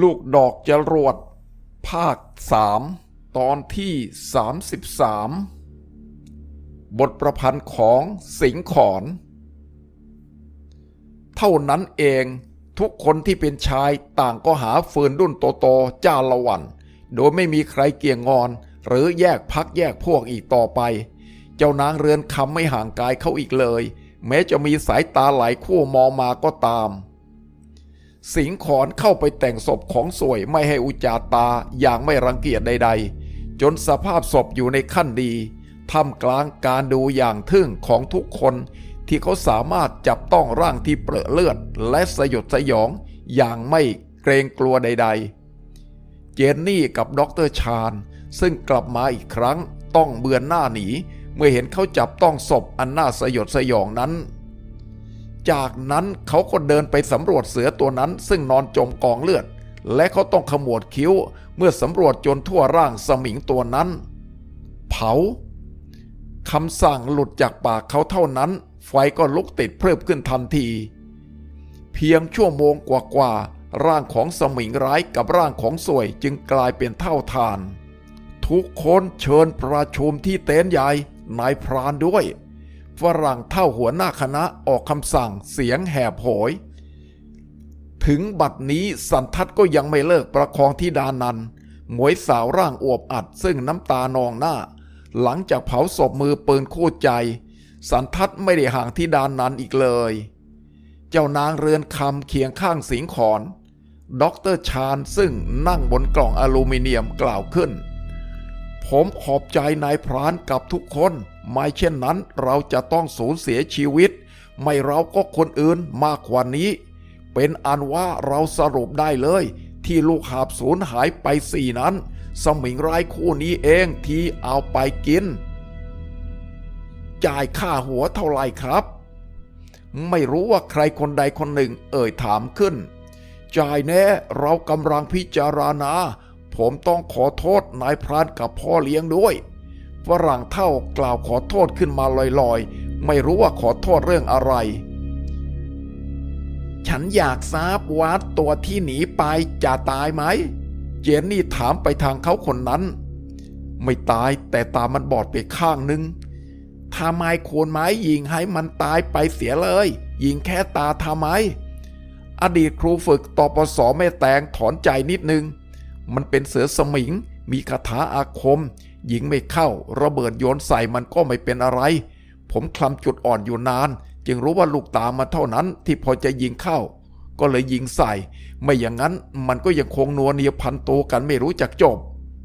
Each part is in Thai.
ลูกดอกจรวด ภาคสามตอนที่ 33 บทประพันธ์ของสิงห์ขอน เท่านั้นเองทุกคนที่เป็นชายต่างก็หาฟืนดุนโตๆจ้าละวัน โดยไม่มีใครเกี่ยงงอน หรือแยกพักแยกพวกอีกต่อไป เจ้านางเรือนคำไม่ห่างกายเขาอีกเลย แม้จะมีสายตาหลายคู่มองมาก็ตาม สิงขอนเข้าไปแต่งศพของสวยไม่ให้อุจจาตาอย่างไม่รังเกียจใด ๆ จนสภาพศพอยู่ในขั้นดีท่ามกลางการดูอย่างทึ่งของทุกคนที่เขาสามารถจับต้องร่างที่เปรอะเลือด และสยดสยองอย่างไม่เกรงกลัวใด ๆ เจนนี่กับด็อกเตอร์ชาญ ซึ่งกลับมาอีกครั้งต้องเบือนหน้าหนี เมื่อเห็นเขาจับต้องศพอันน่าสยดสยองนั้น จากนั้นเขาก็เดินไปสำรวจเสือตัวนั้นซึ่งนอนจมกองเลือด และเขาต้องขมวดคิ้วเมื่อสำรวจจนทั่วร่างสมิงตัวนั้น เผาคำสั่งหลุดจากปากเขาเท่านั้น ไฟก็ลุกติดเพลิบขึ้นทันที เพียงชั่วโมงกว่าๆร่างของสมิงร้ายกับร่างของสวยจึงกลายเป็นเท่าทาน ทุกคนเชิญประชุมที่เต็นท์ใหญ่นายพรานด้วย ฝรั่งเท่าหัวหน้าคณะออกคำสั่งเสียงแหบโหย ถึงบัดนี้สันทัดก็ยังไม่เลิกประคองที่ดานันหมวยสาวร่างอวบอัดซึ่งน้ำตานองหน้า หลังจากเผาศพมือปืนคู่ใจ สันทัดไม่ได้ห่างที่ดานนันอีกเลย เจ้านางเรือนคำเคียงข้างสิงขอนด็อกเตอร์ชาญซึ่งนั่งบนกล่องอลูมิเนียมกล่าวขึ้น ผมขอบใจนายพรานกับทุกคน ไม่เช่นนั้นเราจะต้องสูญเสียชีวิต ไม่เราก็คนอื่นมากกว่านี้ เป็นอันว่าเราสรุปได้เลย ที่ลูกหาบสูญหายไปสี่นั้น สมิงร้ายคู่นี้เองที่เอาไปกิน จ่ายค่าหัวเท่าไหร่ครับ ไม่รู้ว่าใครคนใดคนหนึ่งเอ่ยถามขึ้น จ่ายแน่เรากำลังพิจารณา ผมต้องขอโทษนายพรานกับพ่อเลี้ยงด้วย ฝรั่งเท่ากล่าวขอโทษขึ้นมาลอยๆ ไม่รู้ว่าขอโทษเรื่องอะไร ฉันอยากทราบว่าตัวที่หนีไปจะตายไหม เจนนี่ถามไปทางเขาคนนั้น ไม่ตายแต่ตามันบอดไปข้างนึงทำไมควรไม้ยิงให้มันตายไปเสียเลย ยิงแค่ตาทำไม อดีตครูฝึกตปสแม่แตงถอนใจนิดนึง มันเป็นเสือสมิง มีคาถาอาคม ยิงไม่เข้า ระเบิดโยนใส่มันก็ไม่เป็นอะไร ผมคลำจุดอ่อนอยู่นาน จึงรู้ว่าลูกตามันเท่านั้นที่พอจะยิงเข้า ก็เลยยิงใส่ ไม่อย่างนั้นมันก็ยังคงนัวเนียพันโตกันไม่รู้จักจบ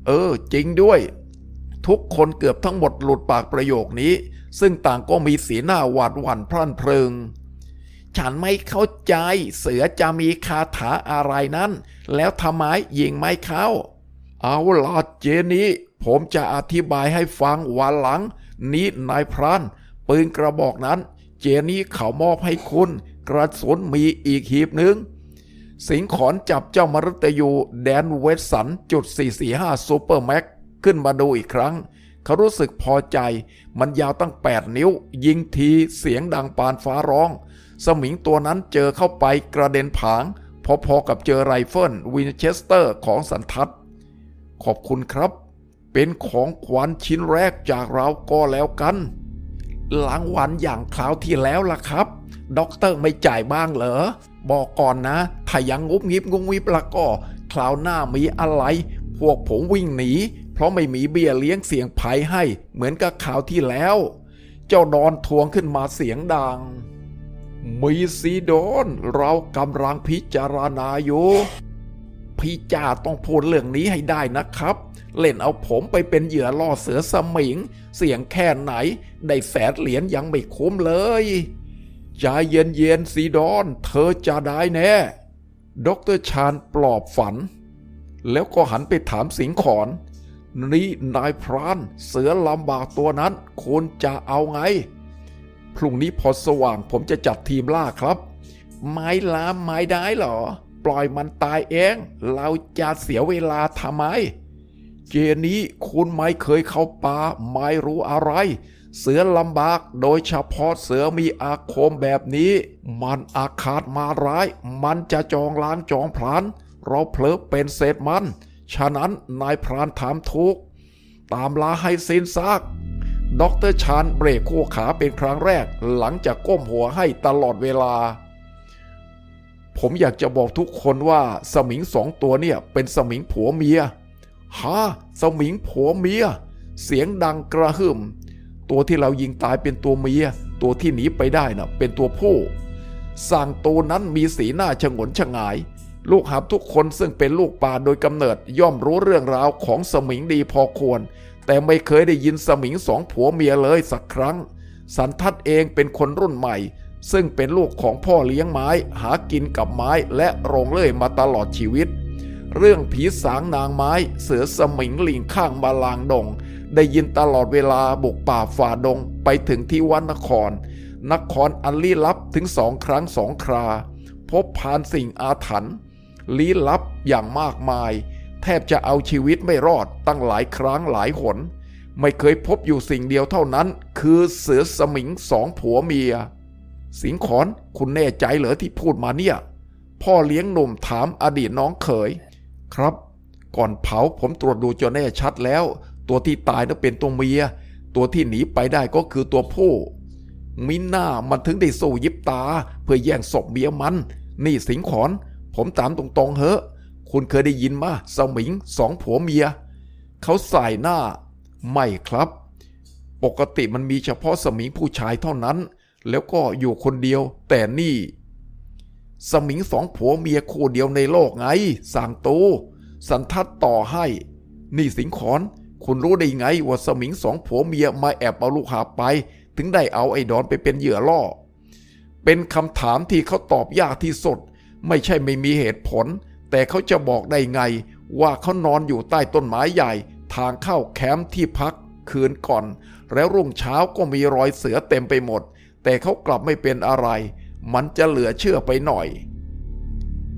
เออ จริงด้วย ทุกคนเกือบทั้งหมดหลุดปากประโยคนี้ ซึ่งต่างก็มีสีหน้าหวาดหวั่นพรั่นเพริงฉันไม่เข้าใจเสือจะมีคาถาอะไรนั้น แล้วทำไมยิงไม่เข้า เอาล่ะเจนี้ ผมจะอธิบายให้ฟังวันหลัง นี้นายพรานปืนกระบอกนั้น เจนี้เขามอบให้คุณ กระสุนมีอีกหีบหนึ่งสิงขอนจับเจ้ามรตยูแดนเวสสันจุด 445ซูเปอร์แม็กขึ้นมาดูอีกครั้ง เขารู้สึกพอใจ มันยาวตั้ง 8 นิ้ว ยิงทีเสียงดังปานฟ้าร้อง สมิงตัวนั้นเจอเข้าไปกระเด็นผาง พอๆกับเจอไรเฟิลวินเชสเตอร์ของสันทัด ขอบคุณครับ เป็นของขวัญชิ้นแรกจากเราก็แล้วกันหลังวันอย่างคราวที่แล้วล่ะครับ ด็อกเตอร์ไม่จ่ายบ้างเหรอ บอกก่อนนะ ถ้ายังงุบงิบงุบงิบละก็ คราวหน้ามีอะไร พวกผมวิ่งหนี เพราะไม่มีเบี้ยเลี้ยงเสียงภัยให้ เหมือนกับข่าวที่แล้ว เจ้าดอนทวงขึ้นมาเสียงดัง มีซีโดนเรากำลังพิจารณาอยู่ พี่จ่าต้องพูดเรื่องนี้ให้ได้นะครับ เล่นเอาผมไปเป็นเหยื่อล่อเสือสมิง เสี่ยงแค่ไหน ได้แสนเหรียญยังไม่คุ้มเลยใจเย็นเย็นๆซีดอน เธอจะได้แน่ด็อกเตอร์ชาญปลอบฝัน แล้วก็หันไปถามสิงขอน นี่นายพรานเสือลำบากตัวนั้นคุณจะเอาไง พรุ่งนี้พอสว่างผมจะจัดทีมล่าครับ ไม่ลามไม่ได้เหรอ ปล่อยมันตายเอง เราจะเสียเวลาทำไม เจนี้คุณไม่เคยเข้าป่าไม่รู้อะไร เสือลำบากโดยเฉพาะเสือมีอาคมแบบนี้ มันอาฆาตมาร้าย มันจะจองล้างจองผลาน เราเผลอเป็นเศษมัน ฉะนั้นนายพรานถามทุก ตามลาให้สิ้นซากด็อกเตอร์ชานเบรกคู่ขาเป็นครั้งแรก หลังจากก้มหัวให้ตลอดเวลา ผมอยากจะบอกทุกคนว่าสมิงสองตัวเนี่ยเป็นสมิงผัวเมียฮะสมิงผัวเมีย เสียงดังกระหึ่ม ตัวที่เรายิงตายเป็นตัวเมีย ตัวที่หนีไปได้น่ะเป็นตัวผู้สั่งตัวนั้นมีสีหน้าฉงนฉงาย ลูกหาบทุกคนซึ่งเป็นลูกป่าโดยกำเนิดย่อมรู้เรื่องราวของสมิงดีพอควร แต่ไม่เคยได้ยินสมิงสองผัวเมียเลยสักครั้ง สันทัดเองเป็นคนรุ่นใหม่ ซึ่งเป็นลูกของพ่อเลี้ยงไม้หากินกับไม้และโรงเลื่อยมาตลอดชีวิต เรื่องผีสางนางไม้ เสือสมิงลิงข้างมาลางดง ได้ยินตลอดเวลาบุกป่าฝ่าดงไปถึงที่วัดนคร นครอันลี้ลับถึงสองครั้งสองครา พบผ่านสิ่งอาถรรพ์ลี้ลับอย่างมากมาย แทบจะเอาชีวิตไม่รอดตั้งหลายครั้งหลายหน ไม่เคยพบอยู่สิ่งเดียวเท่านั้น คือเสือสมิงสองผัวเมีย สิงขอนคุณแน่ใจเหรอที่พูดมาเนี่ย พ่อเลี้ยงหนุ่มถามอดีตน้องเขย ครับ ก่อนเผาผมตรวจดูจนแน่ชัดแล้ว ตัวที่ตายนั้นเป็นตัวเมีย ตัวที่หนีไปได้ก็คือตัวผู้มิน่ามันถึงได้สู้ยิบตา เพื่อแย่งศพเมียมัน นี่สิงขอน ผมถามตรงๆเหอะคุณเคยได้ยินมาสมิงสองผัวเมีย เขาใส่หน้า ไม่ครับ ปกติมันมีเฉพาะสมิงผู้ชายเท่านั้น แล้วก็อยู่คนเดียว แต่นี่ สมิงสองผัวเมียคู่เดียวในโลกไงสั่งตูสันทัดต่อให้ นี่สิงขอน คุณรู้ได้ไงว่าสมิงสองผัวเมียมาแอบเอาลูกหาไป ถึงได้เอาไอ้ดอนไปเป็นเหยื่อล่อ เป็นคำถามที่เขาตอบยากที่สุด ไม่ใช่ไม่มีเหตุผล แต่เขาจะบอกได้ไง ว่าเขานอนอยู่ใต้ต้นไม้ใหญ่ ทางเข้าแคมป์ที่พักคืนก่อน แล้วรุ่งเช้าก็มีรอยเสือเต็มไปหมด แต่เขากลับไม่เป็นอะไร มันจะเหลือเชื่อไปหน่อย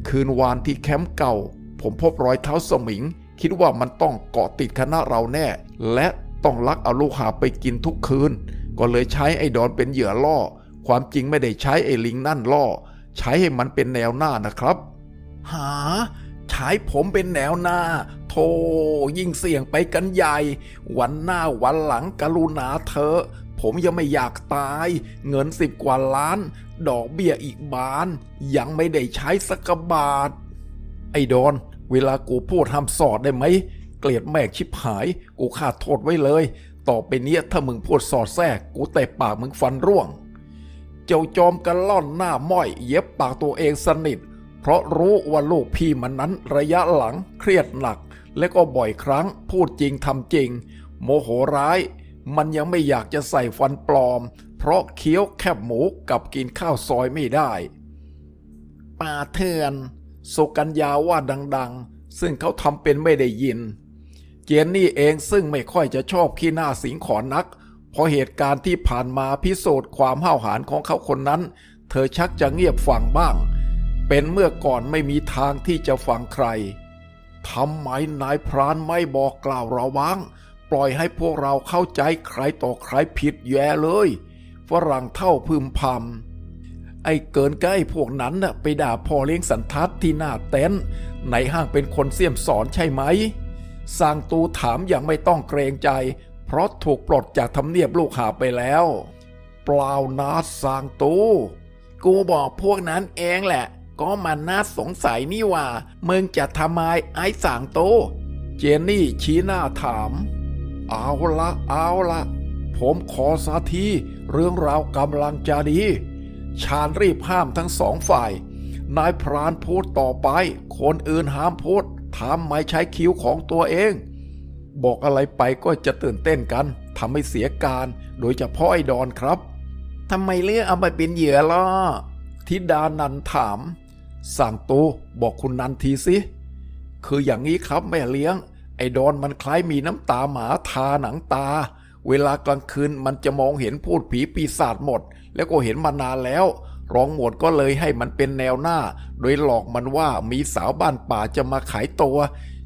คืนวานที่แคมป์เก่า ผมพบรอยเท้าสมิง คิดว่ามันต้องเกาะติดคณะเราแน่ และต้องลักเอาลูกหาไปกินทุกคืน ก็เลยใช้ไอ้ดอนเป็นเหยื่อล่อ ความจริงไม่ได้ใช้ไอ้ลิงนั่นล่อ ใช้ให้มันเป็นแนวหน้านะครับ หาใช้ผมเป็นแนวหน้าโธ่ยิ่งเสี่ยงไปกันใหญ่ วันหน้าวันหลังกรุณาเธอ ผมยังไม่อยากตาย เงินสิบกว่าล้าน ดอกเบี้ยอีกบาน ยังไม่ได้ใช้สักบาท ไอ้ดอน เวลากูพูดทำสอดได้ไหม เกลียดแม่ชิบหาย กูขาดโทษไว้เลย ต่อไปนี้ถ้ามึงพูดสอดแทรก กูแต่ปากมึงฟันร่วง เจ้าจอมกันล่อนหน้าม้อย เย็บปากตัวเองสนิท เพราะรู้ว่าลูกพี่มันนั้นระยะหลังเครียดหนัก และก็บ่อยครั้งพูดจริงทำจริง โมโหร้าย มันยังไม่อยากจะใส่ฟันปลอม เพราะเคี้ยวแคบหมูกับกินข้าวซอยไม่ได้ ป่าเถื่อนสุกัญญาว่าดัง ๆ ซึ่งเขาทำเป็นไม่ได้ยิน เจนนี่เองซึ่งไม่ค่อยจะชอบขี้หน้าสิงขอนนัก เพอเหตุการณ์ที่ผ่านมาพิสูจน์ความห้าวหาญของเขาคนนั้น เธอชักจะเงียบฟังบ้าง เป็นเมื่อก่อนไม่มีทางที่จะฟังใครทำไมนายพรานไม่บอกกล่าวเราบ้าง ปล่อยให้พวกเราเข้าใจใครต่อใครผิดแย่เลยฝรั่งเท่าพึมพำไอ้เกินใกล้พวกนั้นน่ะไปด่าพ่อเลี้ยงสันทัดที่หน้าเต็นท์ในห้างเป็นคนเสี่ยมสอนใช่ไหมสร้างตูถามอย่างไม่ต้องเกรงใจ เพราะถูกปลดจากทำเนียบลูกหาไปแล้ว เปล่านาสร้างตูกูบอกพวกนั้นเองแหละ ก็มันน่าสงสัยนี่ว่ามึงจะทำไมไอ้สางโต เจนนี่ชี้หน้าถาม เอาละเอาละผมขอสาทีเรื่องราวกำลังจะดี ชาญรีบห้ามทั้งสองฝ่าย นายพรานพูดต่อไป คนอื่นห้ามพูดถามไม่ใช้คิ้วของตัวเอง บอกอะไรไปก็จะตื่นเต้นกันทำให้เสียการ โดยเฉพาะไอ้ดอนครับทำไมเลือกเอาไปเป็นเหยื่อล่ะทิดานันถาม สั่งตูบอกคุณนันทีสิ คืออย่างนี้ครับแม่เลี้ยงไอ้ ดอนมันคล้ายมีน้ำตาหมาทาหนังตา เวลากลางคืนมันจะมองเห็นพูดผีปีศาจหมด แล้วก็เห็นมานานแล้ว รองหมวดก็เลยให้มันเป็นแนวหน้า โดยหลอกมันว่ามีสาวบ้านป่าจะมาขายตัว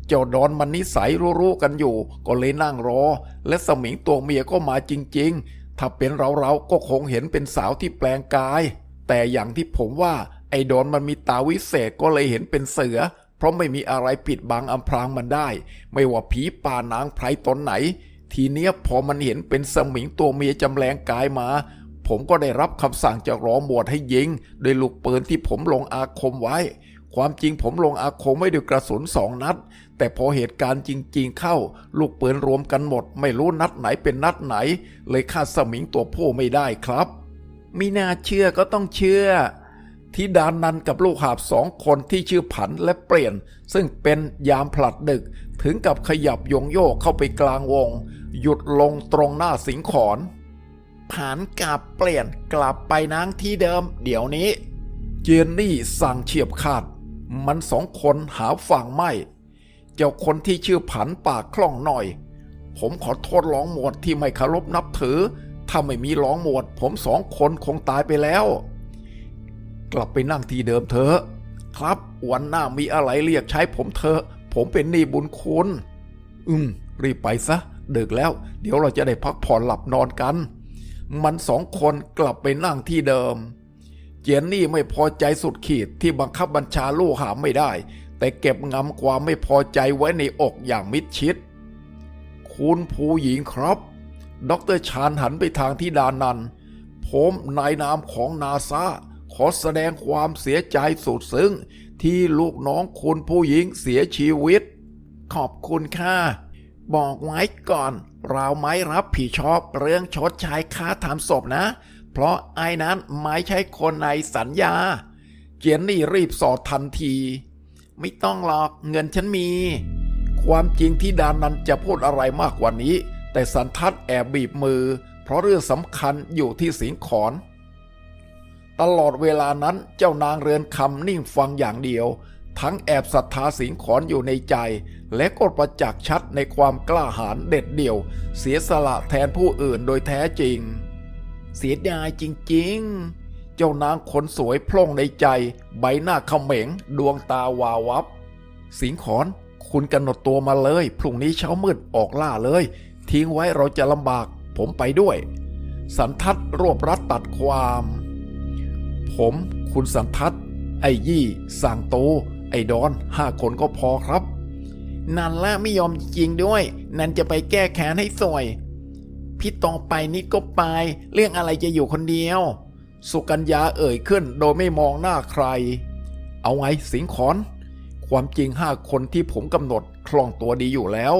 เจ้าดอนมันนิสัยรู้ๆกันอยู่ ก็เลยนั่งรอ และสมิงตัวเมียก็มาจริงๆ ถ้าเป็นเราๆก็คงเห็นเป็นสาวที่แปลงกาย แต่อย่างที่ผมว่า ไอ้ดอนมันมีตาวิเศษก็เลยเห็นเป็นเสือ เพราะไม่มีอะไรปิดบังอำพรางมันได้ ไม่ว่าผีป่านางไพรตนไหน ทีเนี้ยพอมันเห็นเป็นสมิงตัวเมียจำแรงกายมา ผมก็ได้รับคำสั่งจากรองหมวดให้ยิงโดยลูกปืนที่ผมลงอาคมไว้ ความจริงผมลงอาคมไม่ด้วยกระสุนสองนัด แต่พอเหตุการณ์จริง ๆ เข้า ลูกปืนรวมกันหมด ไม่รู้นัดไหนเป็นนัดไหน เลยฆ่าสมิงตัวผู้ไม่ได้ครับ มีน่าเชื่อก็ต้องเชื่อ ทิดานันกับลูกหาบสองคนที่ชื่อผันและเปลี่ยน ซึ่งเป็นยามผลัดดึกถึงกับขยับยงโยกเข้าไปกลางวง หยุดลงตรงหน้าสิงขอนผันกับเปลี่ยนกลับไปนั่งที่เดิม เดี๋ยวนี้ เจนนี่สั่งเฉียบขาด มันสองคนหาฝั่งไม่ เจ้าคนที่ชื่อผันปากคล่องหน่อย ผมขอโทษร้องหมวดที่ไม่เคารพนับถือ ถ้าไม่มีร้องหมวด ผมสองคนคงตายไปแล้ว กลับไปนั่งที่เดิมเถอะ ครับวันหน้ามีอะไรเรียกใช้ผมเถอะผมเป็นหนี้บุญคุณ อืม รีบไปซะดึกแล้ว เดี๋ยวเราจะได้พักผ่อนหลับนอนกัน มันสองคนกลับไปนั่งที่เดิม เจนนี่ไม่พอใจสุดขีดที่บังคับบัญชาลูกหามไม่ได้ แต่เก็บงำความไม่พอใจไว้ในอกอย่างมิดชิด คุณผู้หญิงครับดรชานหันไปทางที่ดานันผมนายนามของนาซา ขอแสดงความเสียใจสุดซึ้งที่ลูกน้องคุณผู้หญิงเสียชีวิต ขอบคุณค่ะ บอกไว้ก่อน เราไม่รับผิดชอบเรื่องชดใช้ค่าทำศพนะ เพราะไอ้นั้นไม่ใช่คนในสัญญา เจนนี่รีบสอดทันที ไม่ต้องหรอกเงินฉันมี ความจริงที่ดานันจะพูดอะไรมากกว่านี้ แต่สันทัดแอบบีบมือ เพราะเรื่องสำคัญอยู่ที่สิงขอน ตลอดเวลานั้นเจ้านางเรือนคำนิ่งฟังอย่างเดียว ทั้งแอบศรัทธาสิงขอนอยู่ในใจ และก็ประจักษ์ชัดในความกล้าหาญเด็ดเดี่ยว เสียสละแทนผู้อื่นโดยแท้จริง เสียดายจริงๆ เจ้านางคนสวยพล่องในใจ ใบหน้าเขม็งดวงตาวาววับ สิงขอนคุณกำหนดตัวมาเลย พรุ่งนี้เช้ามืดออกล่าเลย ทิ้งไว้เราจะลำบาก ผมไปด้วย สันทัดรวบรัดตัดความ ผม คุณสันทัดไอ้ยี่สั่งโต ไอ้ดอนห้าคนก็พอครับ นันล่าไม่ยอมจริงด้วย นันจะไปแก้แค้นให้สวย พี่ต่อไปนี่ก็ไป เรื่องอะไรจะอยู่คนเดียว สุกัญญาเอ่ยขึ้นโดยไม่มองหน้าใคร เอาไงสิงขอน ความจริงห้าคนที่ผมกำหนดคล่องตัวดีอยู่แล้ว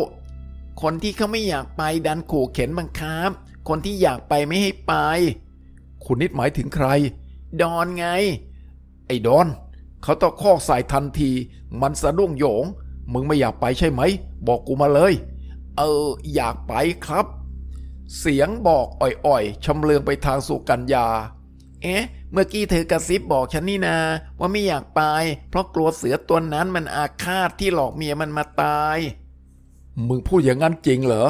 คนที่เขาไม่อยากไปดันขู่เข็นบังคับ คนที่อยากไปไม่ให้ไป คุณนิดหมายถึงใคร ดอนไง ไอ้ดอน เขาตะคอกใส่ทันที มันสะดุ้งโหยง มึงไม่อยากไปใช่ไหม บอกกูมาเลย เออ อยากไปครับ เสียงบอกอ่อยๆชำเลืองไปทางสุกัญญา เอ๊ะ เมื่อกี้เธอกระซิบบอกฉันนี่นา ว่าไม่อยากไป เพราะกลัวเสือตัวนั้นมันอาฆาตที่หลอกเมียมันมาตาย มึงพูดอย่างนั้นจริงเหรอ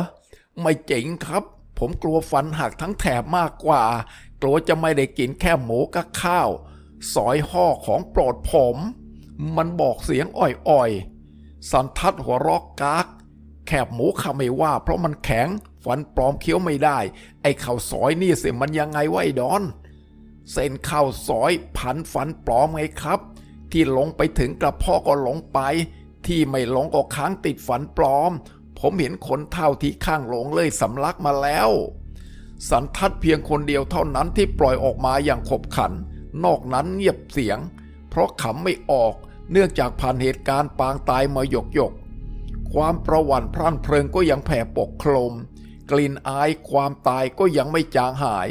ไม่จริงครับผมกลัวฟันหักทั้งแถบมากกว่า กลัวจะไม่ได้กินแค่หมูกับข้าว สอยห่อของโปรดผม มันบอกเสียงอ่อยๆ สันทัดหัวรอกกาก แคบหมูข้าไม่ว่า เพราะมันแข็ง ฟันปลอมเคี้ยวไม่ได้ ไอ้ข้าวซอยนี่สิมันยังไงไอ้ดอน เส้นข้าวซอยพันฟันปลอมไงครับ ที่ลงไปถึงกระเพาะก็หลงไป ที่ไม่หลงก็ค้างติดฝันปลอม ผมเห็นคนเท่าที่ข้างหลงเลยสำลักมาแล้ว สันทัดเพียงคนเดียวเท่านั้นที่ปล่อยออกมาอย่างขบขัน นอกนั้นเงียบเสียง เพราะขำไม่ออกเนื่องจากผ่านเหตุการณ์ปางตายมาหยกหยกๆความประวัติพรั่นเพลิงก็ยังแผ่ปกโคลม กลิ่นอายความตายก็ยังไม่จางหาย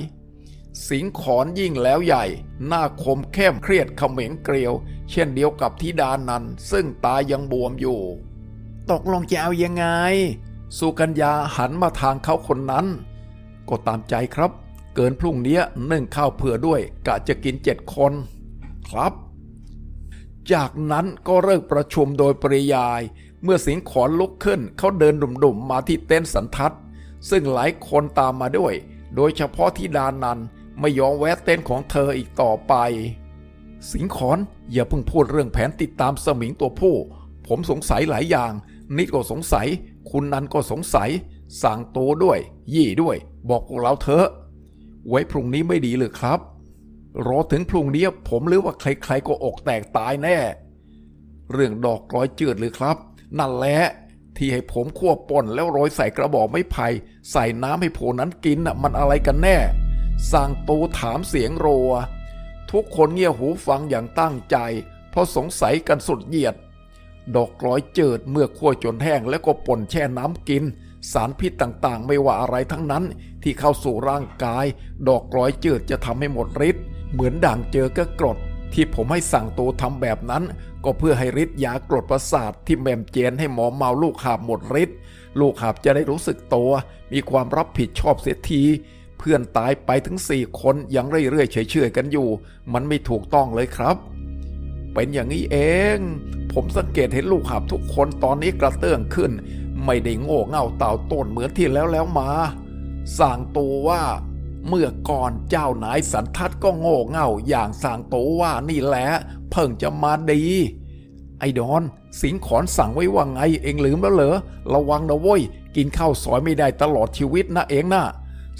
สิงขอนยิ่งแล้วใหญ่ หน้าคมเข้มเครียดเขม็งเกลียว เช่นเดียวกับธิดานันซึ่งตายังบวมอยู่ ตกลงจะเอายังไง สุกัญญาหันมาทางเขาคนนั้น ก็ตามใจครับ เกินพรุ่งนี้นึ่งข้าวเผื่อด้วย กะจะกินเจ็ดคน ครับ จากนั้นก็เริ่มประชุมโดยปริยาย เมื่อสิงขอนลุกขึ้นเขาเดินดุ่มๆมาที่เต็นท์สันทัด ซึ่งหลายคนตามมาด้วย โดยเฉพาะที่ดานันไม่ยอมแวะเต็นท์ของเธออีกต่อไป สิงขอนอย่าเพิ่งพูดเรื่องแผนติดตามสมิงตัวผู้ ผมสงสัยหลายอย่าง นิดก็สงสัย คุณนันก็สงสัย สั่งโตด้วย ยี่ด้วย บอกพวกเราเถอะ ไว้พรุ่งนี้ไม่ดีเลยครับรอถึงพรุ่งนี้ผมหรือว่าใครๆก็อกแตกตายแน่ เรื่องดอกกลอยจืดหรือครับ นั่นแหละที่ให้ผมคั่วป่นแล้วโรยใส่กระบอกไม้ไผ่ใส่น้ำให้โผนั้นกินน่ะมันอะไรกันแน่สั่งตูถามเสียงโรวทุกคนเงี่ยหูฟังอย่างตั้งใจ เพราะสงสัยกันสุดเหยียด ดอกกลอยเจืดเมื่อคั่วจนแห้งแล้วก็ป่นแช่น้ำกิน สารพิษต่างๆ ไม่ว่าอะไรทั้งนั้นที่เข้าสู่ร่างกาย ดอกกลอยจืดจะทำให้หมดฤทธิ์เหมือนด่างเจอก็กรด ที่ผมให้สั่งตูทำแบบนั้น ก็เพื่อให้ฤทธิ์ยากรดประสาทที่แมมเจนให้หมอเมาลูกหาบหมดฤทธิ์ลูกหาบจะได้รู้สึกตัว มีความรับผิดชอบเสียทีเพื่อนตายไปถึงสี่คนยังเรื่อยๆเฉยๆกันอยู่ มันไม่ถูกต้องเลยครับ เป็นอย่างนี้เอง ผมสังเกตเห็นลูกหาบทุกคนตอนนี้กระเตื้องขึ้น ไม่ได้โง่เง่าเต่าต้นเหมือนที่แล้วแล้วมาสั่งตัวว่า เมื่อก่อนเจ้านายสันทัดก็โง่เง่าอย่างสั่งตัวว่านี่แหละเพิ่งจะมาดี ไอ้ดอน สิงขอนสั่งไว้ว่าไงเองลืมแล้วเหรอระวังนะเว้ยกินข้าวซอยไม่ได้ตลอดชีวิตนะเองนะ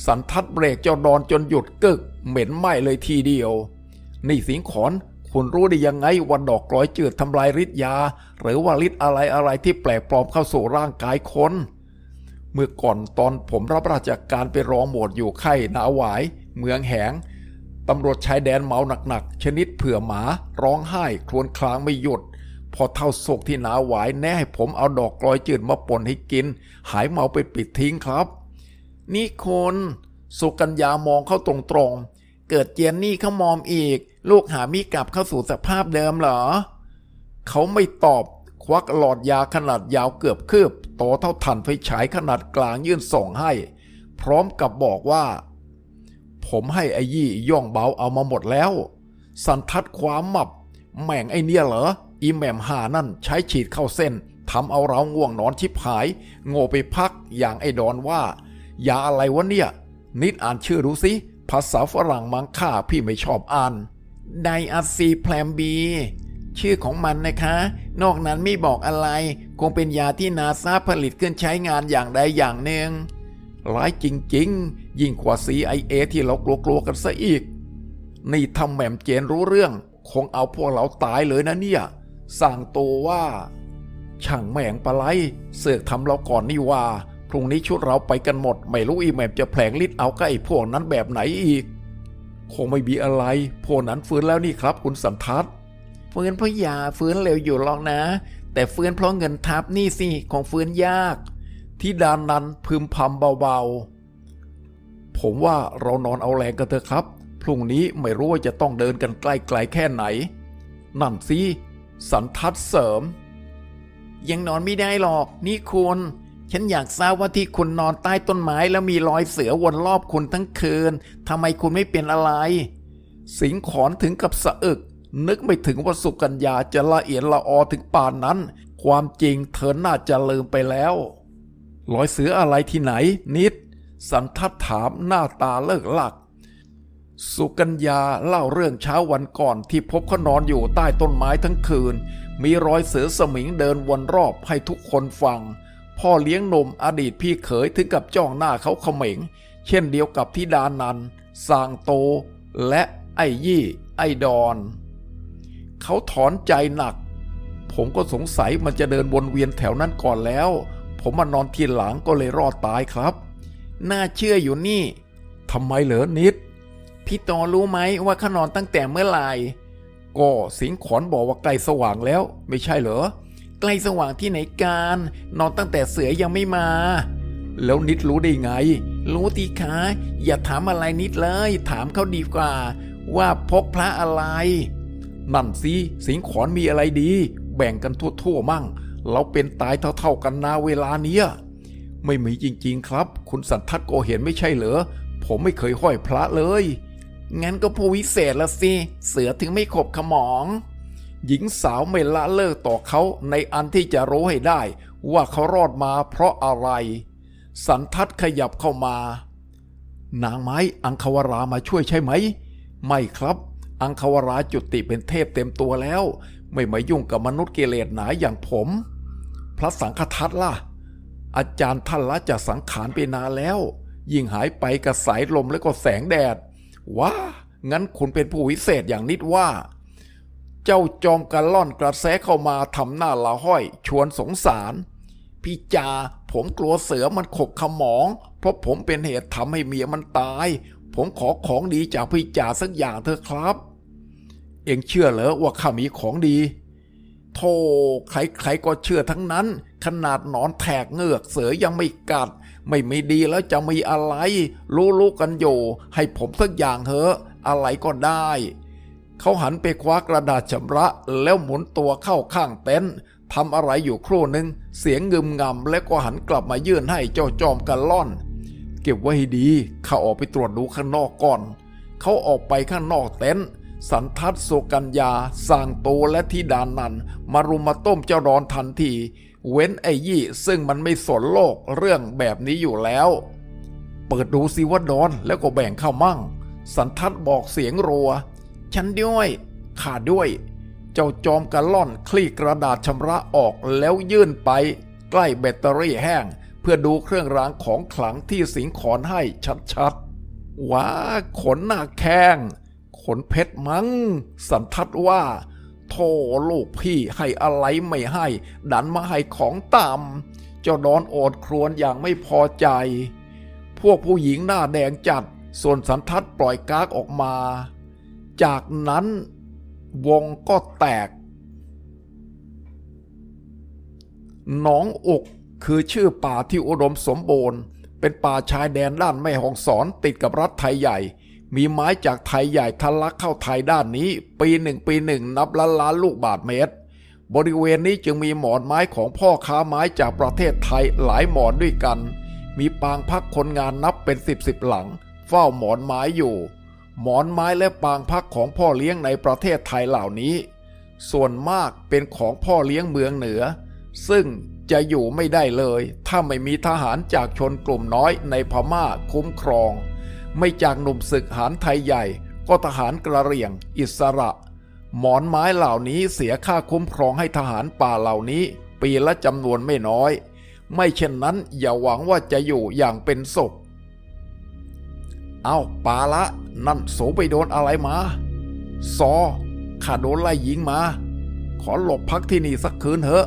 สันทัดเบรกเจ้าดอนจนหยุดกึก เหม็นไหม้เลยทีเดียว นี่สิงขอน คุณรู้ได้ยังไงว่าดอกกลอยจืดทำลายฤทธิ์ยา หรือว่าฤทธิ์อะไรอะไรที่แปลกปลอมเข้าสู่ร่างกายคนเมื่อก่อนตอนผมรับราชการไปรองหมวดอยู่ไข่นาหวาย เมืองแหงตำรวจชายแดนเมาหนักๆ ชนิดเผื่อหมา ร้องไห้ครวญครางไม่หยุด พอเท่าโศกที่หนาหวายแน่ให้ผมเอาดอกกลอยจืดมาป่นให้กิน หายเมาไปปิดทิ้งครับ นี่คนสุกัญญามองเข้าตรงๆ เกิดเจยนนี่เขามอมอีก ลูกหามีกลับเข้าสู่สภาพเดิมเหรอ เขาไม่ตอบควักหลอดยาขนาดยาวเกือบคืบโตเท่าถ่านไฟฉายขนาดกลางยื่นส่งให้ พร้อมกับบอกว่า ผมให้ไอ้ยี่ย่องเบาเอามาหมดแล้ว สันทัดความหมับ แม่งไอเนี่ยเหรอ อีแม่มหานั่นใช้ฉีดเข้าเส้นทำเอาเราง่วงนอนชิบหาย โง่ไปพักอย่างไอ้ดอนว่า ยาอะไรวะเนี่ย นิดอ่านชื่อดูสิภาษาฝรั่งมังค่าพี่ไม่ชอบอ่าน ไดอะซีแพลมบี ชื่อของมันนะคะ นอกนั้นไม่บอกอะไร คงเป็นยาที่นาซาผลิตขึ้นใช้งานอย่างใดอย่างหนึ่งร้ายจริง ๆ ยิ่งกว่า CIA ที่เรากลัวๆกันซะอีก นี่ทำแหม่มเจนรู้เรื่อง คงเอาพวกเราตายเลยนะเนี่ย สั่งตัวว่า ช่างแม่งปลาไลเสือกทำเราก่อนนี่ว่า พรุ่งนี้ชุดเราไปกันหมด ไม่รู้อีแหม่มจะแผลงฤทธิ์เอากับไอ้พวกนั้นแบบไหนอีก คงไม่มีอะไรพวกนั้นฟื้นแล้วนี่ครับ คุณสันทัศน์ฟื้นเพราะยาฟื้นเร็วอยู่หรอกนะ แต่ฟื้นเพราะเงินทับนี่สิคงฟื้นยาก ที่ดานนั้นพึมพำเบาๆ ผมว่าเรานอนเอาแรงกันเถอะครับ พรุ่งนี้ไม่รู้ว่าจะต้องเดินกันใกล้ๆแค่ไหน นั่นสิสันทัดเสริม ยังนอนไม่ได้หรอก นี่คุณ ฉันอยากทราบว่าที่คุณนอนใต้ต้นไม้แล้วมีรอยเสือวนรอบคุณทั้งคืนทำไมคุณไม่เป็นอะไร สิงขอนถึงกับสะอึก นึกไม่ถึงว่าสุกัญญาจะละเอียดละออถึงป่านนั้น ความจริงเธอน่าจะลืมไปแล้ว รอยเสืออะไรที่ไหน นิด สันทัดถามหน้าตาเลิกหลัก สุกัญญาเล่าเรื่องเช้าวันก่อนที่พบเขานอนอยู่ใต้ต้นไม้ทั้งคืน มีรอยเสือสมิงเดินวนรอบให้ทุกคนฟัง พ่อเลี้ยงนมอดีตพี่เขยถึงกับจ้องหน้าเขาเขม็ง เช่นเดียวกับที่ดานันสางโต และไอ้ยี่ ไอ้ดอน เขาถอนใจหนัก ผมก็สงสัยมันจะเดินวนเวียนแถวนั้นก่อนแล้ว ผมมานอนทีหลังก็เลยรอดตายครับ น่าเชื่ออยู่นี่ทำไมเหรอนิด พี่ตอรู้ไหมว่าขานอนตั้งแต่เมื่อไหร่ก็สิงขอนบอกว่าใกล้สว่างแล้ว ไม่ใช่เหรอ ใกล้สว่างที่ไหนการนอนตั้งแต่เสือยังไม่มา แล้วนิดรู้ได้ไง รู้ตีคะอย่าถามอะไรนิดเลย ถามเขาดีกว่า ว่าพกพระอะไร นั่นสิสิงขอนมีอะไรดี แบ่งกันทั่วๆมั่ง เราเป็นตายเท่าๆกันนาเวลาเนี้ยไม่มีจริงๆครับ คุณสันทัดก็เห็นไม่ใช่เหรอ ผมไม่เคยห้อยพระเลย งั้นก็ผู้วิเศษละสิ เสือถึงไม่ขบขมอง หญิงสาวไม่ละเลิกต่อเขาในอันที่จะรู้ให้ได้ ว่าเขารอดมาเพราะอะไร สันทัดขยับเข้ามา นางไม้อังคาวรามาช่วยใช่ไหม ไม่ครับ อังคาวราจุติเป็นเทพเต็มตัวแล้ว ไม่มายุ่งกับมนุษย์กิเลสหนาอย่างผม พระสังฆทัตล่ะ อาจารย์ท่านละจากสังขารไปนานแล้ว ยิ่งหายไปกับสายลมและก็แสงแดดว้างั้นคุณเป็นผู้วิเศษอย่างนิดว่า เจ้าจอมกันล่อนกระแสเข้ามาทำหน้าละห้อย ชวนสงสาร พี่จาผมกลัวเสือมันขบขมอง เพราะผมเป็นเหตุทำให้เมียมันตาย ผมขอของดีจากพี่จาสักอย่างเถอะครับ เองเชื่อเหรอว่าข้ามีของดีโธ่ใครๆก็เชื่อทั้งนั้น ขนาดหนอนแทกเงือกเสือยังไม่กัด ไม่ไม่ดีแล้วจะมีอะไร รู้ๆกันอยู่ ให้ผมสักอย่างเถอะ อะไรก็ได้ เขาหันไปคว้ากระดาษชำระแล้วหมุนตัวเข้าข้างเต็นท์ทำอะไรอยู่ครู่หนึ่งเสียงงึมงำแล้วก็หันกลับมายื่นให้เจ้าจอมกันล่อน เก็บไว้ให้ดีข้าออกไปตรวจดูข้างนอกก่อน เขาออกไปข้างนอกเต็นท์สันทัดสุกัญญาสางโตและที่ดานนันมารุมมาต้มเจ้าดอนทันที เว้นไอ้ยี่ซึ่งมันไม่สนโลกเรื่องแบบนี้อยู่แล้ว เปิดดูสิว่าดอนแล้วก็แบ่งเข้ามั่ง สันทัดบอกเสียงรัว ฉันด้วยข้าด้วย เจ้าจอมกระล่อนคลี่กระดาษชำระออกแล้วยื่นไป ใกล้แบตเตอรี่แห้ง เพื่อดูเครื่องรางของขลังที่สิงขอนให้ชัดๆ ว้า ขนหน้าแข้ง ขนเพชรมัง้ง สันทัดว่าโธ่ลูกพี่ให้อะไรไม่ให้ ดันมาให้ของต่ำเจ้าดอนโอดครวญอย่างไม่พอใจ พวกผู้หญิงหน้าแดงจัด ส่วนสันทัดปล่อยกากออกมา จากนั้นวงก็แตก หนองอกคือชื่อป่าที่อุดมสมบูรณ์ เป็นป่าชายแดนด้านแม่ฮ่องสอนติดกับรัฐไทยใหญ่ มีไม้จากไทยใหญ่ทะลักเข้าไทยด้านนี้ ปีหนึ่งปีหนึ่งนับล้านล้านลูกบาทเมตร บริเวณนี้จึงมีหมอนไม้ของพ่อค้าไม้จากประเทศไทยหลายหมอนด้วยกัน มีปางพักคนงานนับเป็นสิบสิบหลัง เฝ้าหมอนไม้อยู่ หมอนไม้และปางพักของพ่อเลี้ยงในประเทศไทยเหล่านี้ ส่วนมากเป็นของพ่อเลี้ยงเมืองเหนือ ซึ่งจะอยู่ไม่ได้เลย ถ้าไม่มีทหารจากชนกลุ่มน้อยในพม่าคุ้มครอง ไม่จากหนุ่มศึกหารไทยใหญ่ ก็ทหารกระเรียง อิสระ หมอนไม้เหล่านี้เสียค่าคุ้มครองให้ทหารป่าเหล่านี้ ปีละจำนวนไม่น้อย ไม่เช่นนั้นอย่าหวังว่าจะอยู่อย่างเป็นสุขเอาปาละ นั่นโสไปโดนอะไรมา ซอข้าโดนไล่ยิงมา ขอหลบพักที่นี่สักคืนเถอะ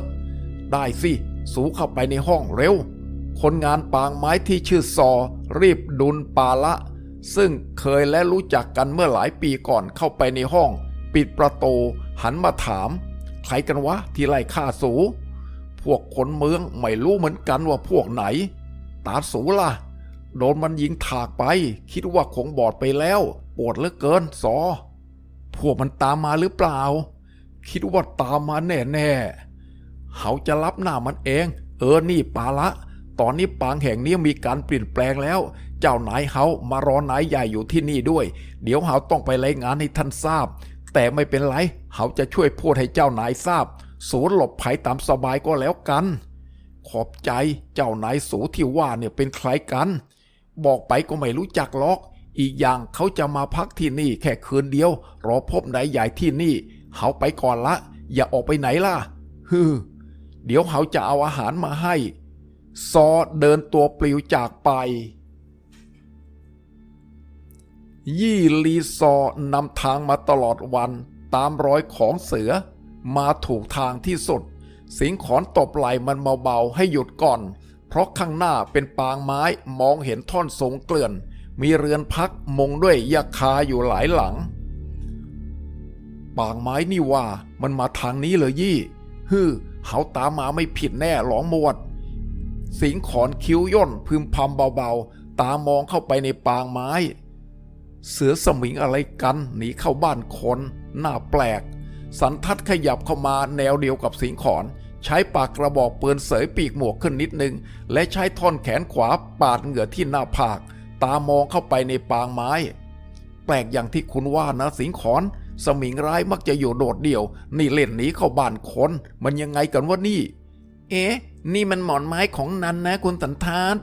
ได้สิ สูเข้าไปในห้องเร็ว คนงานปางไม้ที่ชื่อซอ รีบดุลปาละ ซึ่งเคยและรู้จักกันเมื่อหลายปีก่อนเข้าไปในห้อง ปิดประตู หันมาถาม ใครกันวะที่ไล่ฆ่าสู พวกคนเมืองไม่รู้เหมือนกันว่าพวกไหน ตาสูล่ะ โดนมันยิงถากไป คิดว่าคงบอดไปแล้ว ปวดเหลือเกินซอพวกมันตามมาหรือเปล่า คิดว่าตามมาแน่ๆเขาจะรับหน้ามันเอง เออนี่ปาละ ตอนนี้ปางแห่งนี้มีการเปลี่ยนแปลงแล้ว เจ้านายเขามารอนายใหญ่อยู่ที่นี่ด้วย เดี๋ยวเขาต้องไปรายงานให้ท่านทราบ แต่ไม่เป็นไรเขาจะช่วยพูดให้เจ้านายทราบ สูนหลบภัยตามสบายก็แล้วกัน ขอบใจเจ้านายสูที่ว่าเนี่ยเป็นใครกัน บอกไปก็ไม่รู้จักหรอก อีกอย่างเขาจะมาพักที่นี่แค่คืนเดียว รอพบนายใหญ่ที่นี่ เขาไปก่อนละ อย่าออกไปไหนล่ะฮือเดี๋ยวเขาจะเอาอาหารมาให้ ซอเดินตัวปลิวจากไป ยี่ลีซอนำทางมาตลอดวันตามรอยของเสือ มาถูกทางที่สุด สิงขอนตบไหลมันเบาๆให้หยุดก่อน เพราะข้างหน้าเป็นปางไม้มองเห็นท่อนสูงเกลื่อน มีเรือนพักมงด้วยยาคาอยู่หลายหลัง ปางไม้นี่ว่ามันมาทางนี้เลยยี่ฮือเขาตามมาไม่ผิดแน่หลองหมวด สิงขอนคิ้วย่นพึมพำเบาๆ ตามองเข้าไปในปางไม้ เสือสมิงอะไรกันหนีเข้าบ้านคน หน่าแปลก สันทัดขยับเข้ามาแนวเดียวกับสิงขอน ใช้ปากกระบอกปืนเสยปีกหมวกขึ้นนิดนึง และใช้ท่อนแขนขวาปาดเหงื่อที่หน้าผาก ตามองเข้าไปในปางไม้ แปลกอย่างที่คุณว่านะสิงขอน สมิงร้ายมักจะอยู่โดดเดี่ยว นี่เล่นหนีเข้าบ้านคน มันยังไงกันวะนี่ เอ๊ะ นี่มันหมอนไม้ของนันนะคุณสันทัด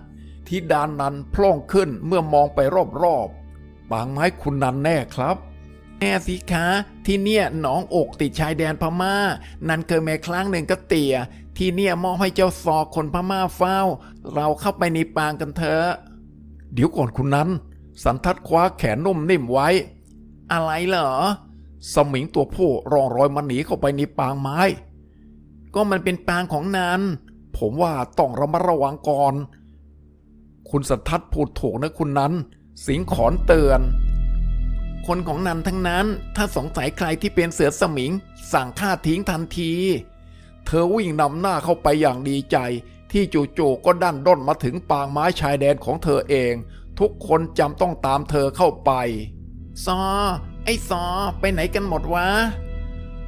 ที่ดานนันพล่องขึ้นเมื่อมองไปรอบๆปางไม้คุณนันแน่ครับ แน่สิคะ ที่เนี่ยหนองอกติดชายแดนพม่า นันเคยแม่ครั้งหนึ่งก็เตี่ย ที่เนี่ยมอบให้เจ้าซอคนพม่าเฝ้า เราเข้าไปในปางกันเถอะเดี๋ยวก่อนคุณนั้น สันทัดคว้าแขนนุ่มนิ่มไว้ อะไรเหรอ สมิงตัวผู้รองรอยมันหนีเข้าไปในปางไม้ ก็มันเป็นปางของนันผมว่าต้องระมัดระวังก่อน คุณสัททัศน์พูดถูกนะคุณนั้น สิงขอนเตือน คนของนันทั้งนั้น ถ้าสงสัยใครที่เป็นเสือสมิง สั่งฆ่าทิ้งทันที เธอวิ่งนำหน้าเข้าไปอย่างดีใจ ที่จู่ๆก็ดันด้นมาถึงปางไม้ชายแดนของเธอเอง ทุกคนจำต้องตามเธอเข้าไป ซอ ไอ้ซอ ไปไหนกันหมดวะ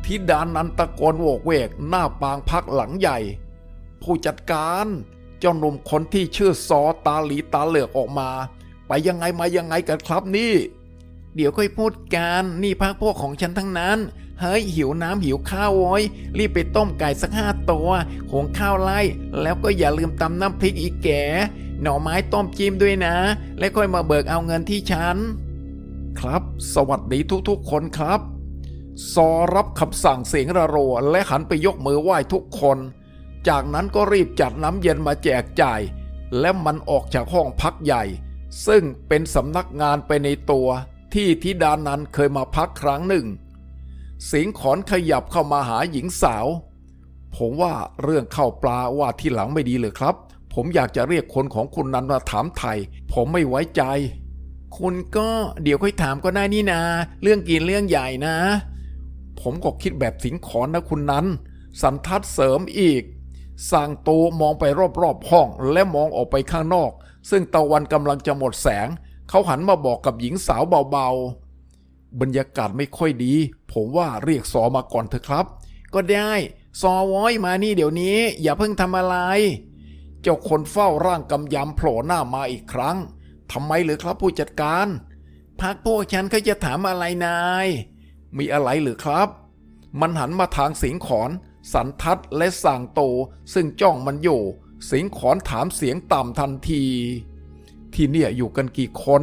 ทิดานันตะโกนโวกเวกหน้าปางพักหลังใหญ่ ผู้จัดการเจ้าหนุ่มคนที่ชื่อซอตาหลีตาเหลือกออกมา ไปยังไงมายังไงกันครับนี่ เดี๋ยวค่อยพูดกันนี่พักพวกของฉันทั้งนั้น เฮ้ยหิวน้ำหิวข้าวโว้ยรีบไปต้มไก่สักห้าตัวหงข้าวไล่ แล้วก็อย่าลืมตำน้ำพริกอีกแก่ หน่อไม้ต้มจิ้มด้วยนะ แล้วค่อยมาเบิกเอาเงินที่ฉัน ครับ สวัสดีทุกๆคนครับซอรับคำสั่งเสียงระโรและหันไปยกมือไหว้ทุกคน จากนั้นก็รีบจัดน้ำเย็นมาแจกจ่าย และมันออกจากห้องพักใหญ่ ซึ่งเป็นสำนักงานไปในตัว ที่ธิดานันเคยมาพักครั้งหนึ่ง สิงขอนขยับเข้ามาหาหญิงสาว ผมว่าเรื่องเข้าปลาว่าที่หลังไม่ดีเลยครับ ผมอยากจะเรียกคนของคุณนันมาถามไทย ผมไม่ไว้ใจ คุณก็เดี๋ยวค่อยถามก็ได้นี่นา เรื่องกินเรื่องใหญ่นะ ผมก็คิดแบบสิงขอนนะคุณนั้น สันทัดเสริมอีกสร้างโตมองไปรอบๆห้องและมองออกไปข้างนอก ซึ่งตะวันกำลังจะหมดแสง เขาหันมาบอกกับหญิงสาวเบาๆ บรรยากาศไม่ค่อยดี ผมว่าเรียกซอมาก่อนเถอะครับ ก็ได้ ซอวอยมานี่เดี๋ยวนี้ อย่าเพิ่งทำอะไร เจ้าคนเฝ้าร่างกำยำโผล่หน้ามาอีกครั้งทำไมหรือครับผู้จัดการพักพวกฉันเขาจะถามอะไรนาย มีอะไรหรือครับ มันหันมาทางสิงขอน สันทัดและสั่งโต ซึ่งจ้องมันอยู่ สิงขอนถามเสียงต่ำทันที ที่เนี่ยอยู่กันกี่คน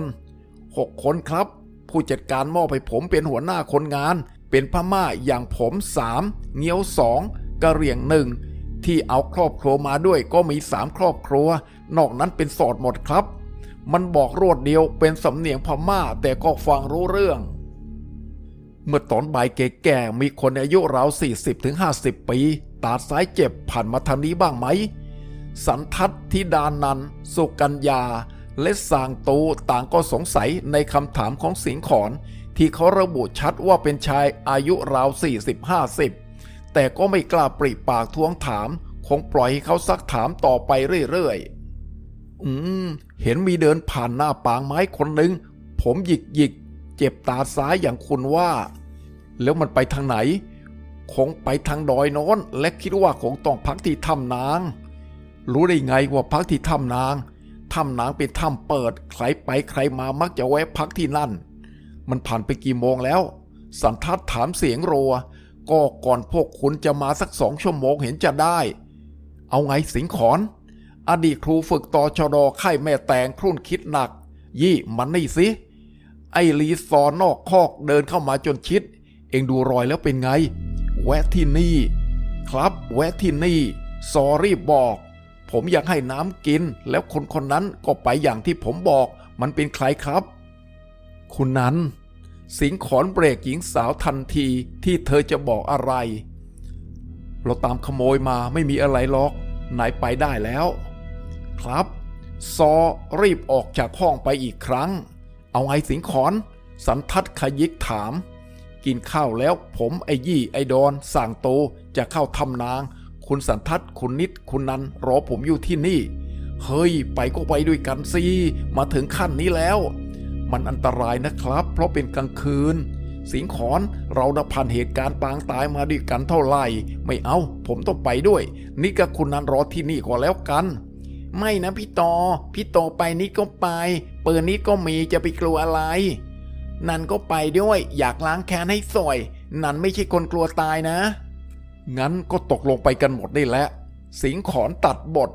หกคนครับ ผู้จัดการมอบให้ผมเป็นหัวหน้าคนงาน เป็นพม่าอย่างผมสามเงี้ยวสองกะเหรี่ยงหนึ่งที่เอาครอบครัวมาด้วยก็มีสามครอบครัว นอกนั้นเป็นโสดหมดครับ มันบอกรวดเดียวเป็นสำเนียงพม่าแต่ก็ฟังรู้เรื่อง เมื่อตอนบ่ายแก่ๆมีคนอายุราว40-50 ปี ตาซ้ายเจ็บผ่านมาทางนี้บ้างไหม สันทัศน์ธิดานันสุกัญญา และสางตูต่างก็สงสัยในคำถามของสิงขอนที่เขาระบุชัดว่าเป็นชายอายุราว 40-50 แต่ก็ไม่กล้าปริปากทวงถาม คงปล่อยให้เขาซักถามต่อไปเรื่อยๆ อืม เห็นมีเดินผ่านหน้าปางไม้คนหนึ่ง ผมหยิกหยิกเจ็บตาซ้ายอย่างคุณว่า แล้วมันไปทางไหน คงไปทางดอยโน้นและคิดว่าคงต้องพักที่ถ้ำนาง รู้ได้ไงว่าพักที่ถ้ำนาง ถ้ำนางเป็นถ้ำเปิด ใครไปใครมามักจะแวะพักที่นั่น มันผ่านไปกี่โมงแล้ว สันทัดถามเสียงรัว ก็ก่อนพวกคุณจะมาสักสองชั่วโมงเห็นจะได้ เอาไงสิงขอน อดีตครูฝึกต่อชดค่ายแม่แตงครุ่นคิดหนัก ยี่มันนี่สิ ไอ้ลีซอนนอกคอกเดินเข้ามาจนชิด เองดูรอยแล้วเป็นไง แวะที่นี่ ครับแวะที่นี่ ซอรีบบอก ผมอยากให้น้ำกิน แล้วคนคนนั้นก็ไปอย่างที่ผมบอก มันเป็นใครครับ คุณนั้น สิงขอนเบรกหญิงสาวทันทีที่เธอจะบอกอะไร เราตามขโมยมาไม่มีอะไรหรอกนายไปได้แล้ว ครับ ซอรีบออกจากห้องไปอีกครั้ง เอาไงสิงขอน สันทัดขยิกถาม กินข้าวแล้วผมไอ้ยี่ไอ้ดอนสั่งโตจะเข้าทำนาง คุณสันทัดคุณนิดคุณนันรอผมอยู่ที่นี่ เฮ้ย ไปก็ไปด้วยกันสิ มาถึงขั้นนี้แล้ว มันอันตรายนะครับ เพราะเป็นกลางคืน สิงขอนเราด้ผ่านเหตุการณ์ปางตายมาด้วยกันเท่าไหร่ ไม่เอา ผมต้องไปด้วย นี่กับคุณนันรอที่นี่ก็แล้วกัน ไม่นะพี่ตอ พี่ตอไปนิดก็ไป เปิดนิดก็มีจะไปกลัวอะไร นันก็ไปด้วย อยากล้างแค้นให้สวย นันไม่ใช่คนกลัวตายนะ งั้นก็ตกลงไปกันหมดได้แล้ว สิงขอนตัดบท